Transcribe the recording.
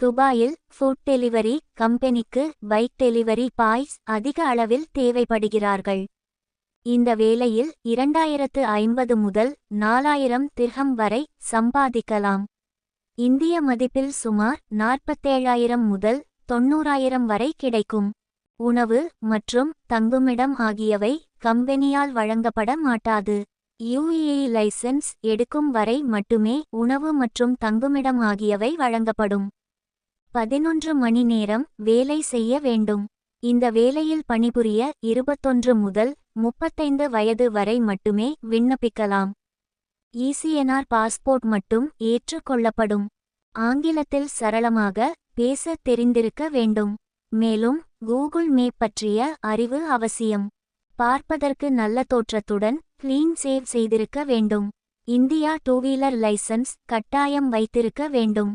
துபாயில் food delivery கம்பெனிக்கு bike delivery boys அதிக அளவில் தேவைப்படுகிறார்கள். இந்த வேளையில் இரண்டாயிரத்து ஐம்பது முதல் நாலாயிரம் திர்ஹம் வரை சம்பாதிக்கலாம். இந்திய மதிப்பில் சுமார் நாற்பத்தேழாயிரம் முதல் தொண்ணூறாயிரம் வரை கிடைக்கும். உணவு மற்றும் தங்குமிடம் ஆகியவை கம்பெனியால் வழங்கப்பட மாட்டாது. யுஏஇ லைசென்ஸ் எடுக்கும் வரை மட்டுமே உணவு மற்றும் தங்குமிடம் ஆகியவை வழங்கப்படும். பதினொன்று மணி நேரம் வேலை செய்ய வேண்டும். இந்த வேலையில் பணிபுரிய இருபத்தொன்று முதல் முப்பத்தைந்து வயது வரை மட்டுமே விண்ணப்பிக்கலாம். இசிஎன்ஆர் பாஸ்போர்ட் மட்டும் ஏற்றுக்கொள்ளப்படும் ஆங்கிலத்தில் சரளமாக பேசத் தெரிந்திருக்க வேண்டும். மேலும் கூகுள் மே பற்றிய அறிவு அவசியம். பார்ப்பதற்கு நல்ல தோற்றத்துடன் கிளீன் சேவ் செய்திருக்க வேண்டும். இந்தியா டூ வீலர் லைசன்ஸ் கட்டாயம் வைத்திருக்க வேண்டும்.